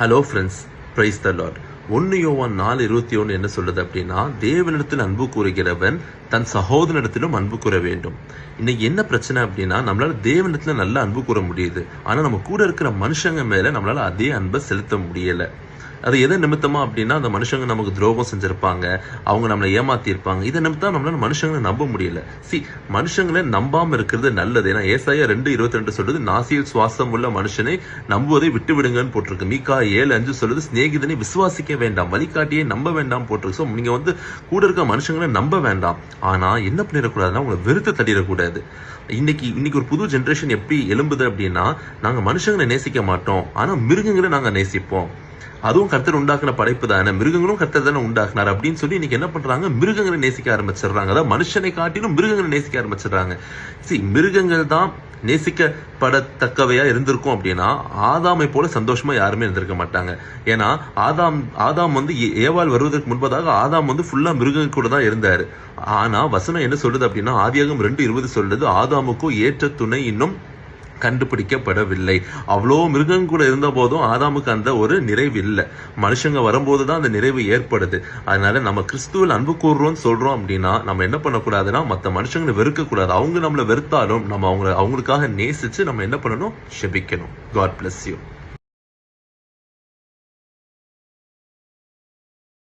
Hello friends praise the lord ஒன்று யோவான் நாலு இருபத்தி ஒன்று என்ன சொல்லுது அப்படின்னா தேவனிடத்தில் அன்பு கூறுகிறவன் தன் சகோதரனிடத்திலும் அன்பு கூற வேண்டும். இன்னைக்கு என்ன பிரச்சனை அப்படின்னா நம்மளால தேவனிடத்தில் நல்லா அன்பு கூற முடியுது. ஆனால் நம்ம கூட இருக்கிற மனுஷங்க மேலே நம்மளால் அதே அன்பை செலுத்த முடியலை. அது எதை நிமித்தமா அப்படின்னா அந்த மனுஷங்க நமக்கு துரோகம் செஞ்சிருப்பாங்க. அவங்க நம்மளை ஏமாத்தியிருப்பாங்க. இதை நிமித்தம் நம்மளால மனுஷங்களை நம்ப முடியல. சி மனுஷங்களை நம்பாம இருக்கிறது நல்லது. ஏன்னா ஏசாயா ரெண்டு இருபத்தி ரெண்டு சொல்றது நாசியில் சுவாசம் உள்ள மனுஷனை நம்புவதை விட்டு விடுங்கன்னு போட்டிருக்கு. மீகா ஏழு அஞ்சு சொல்லுது சிநேகிதனை விசுவாசிக்க வேண்டாம். வழிகாட்டியை நம்ப வேண்டாம் போட்டிருக்கு. ஸோ நீங்க வந்து கூட இருக்க மனுஷங்களை நம்ப வேண்டாம். ஆனா என்ன பண்ணிடக்கூடாதுன்னா உங்களை வெறுத்து தள்ளிடக்கூடாது. இன்னைக்கு இன்னைக்கு ஒரு புது ஜென்ரேஷன் எப்படி எழும்புது அப்படின்னா நாங்க மனுஷங்களை நேசிக்க மாட்டோம். ஆனா மிருகங்களை நாங்க நேசிப்போம். அதுவும் கர்த்தர் உண்டாக்குன படைப்பு தானே? மிருகங்களும் கர்த்தர் தானே உண்டாக்குனார். அப்படின்னு சொல்லி இன்னைக்கு என்ன பண்றாங்க? மிருகங்களை நேசிக்க ஆரம்பிச்சிடுறாங்க. அதாவது மனுஷனை காட்டிலும் மிருகங்களை நேசிக்க ஆரம்பிச்சிடுறாங்க. சி மிருகங்கள் தான் நேசிக்கப்படத்தக்கவையா இருந்திருக்கும் அப்படின்னா ஆதாமை போல சந்தோஷமா யாருமே இருந்திருக்க மாட்டாங்க. ஏன்னா ஆதாம் ஆதாம் வந்து ஏ- ஏவாள் வருவதற்கு முன்பதாக ஆதாம் வந்து ஃபுல்லா மிருகம் கூட தான் இருந்தாரு. ஆனா வசனம் என்ன சொல்லுது அப்படின்னா ஆதியாகம் ரெண்டு இருபது சொல்லுது ஆதாமுக்கும் ஏற்ற துணை இன்னும் கண்டுபிடிக்கப்படவில்லை. அவ்வளோ மிருகம் கூட இருந்த போதும் ஆதாமுக்கு அந்த ஒரு நிறைவு இல்லை மனுஷங்க வரும்போது தான் அந்த நிறைவு ஏற்படுது. அதனால நம்ம கிறிஸ்துவில் அன்பு கூறுறோம்னு சொல்றோம் அப்படின்னா நம்ம என்ன பண்ணக்கூடாதுன்னா மற்ற மனுஷங்களை வெறுக்கக்கூடாது. அவங்க நம்மளை வெறுத்தாலும் நம்ம அவங்க அவங்களுக்காக நேசிச்சு நம்ம என்ன பண்ணணும்? ஷெபிக்கணும் காட் பிளஸ் யூ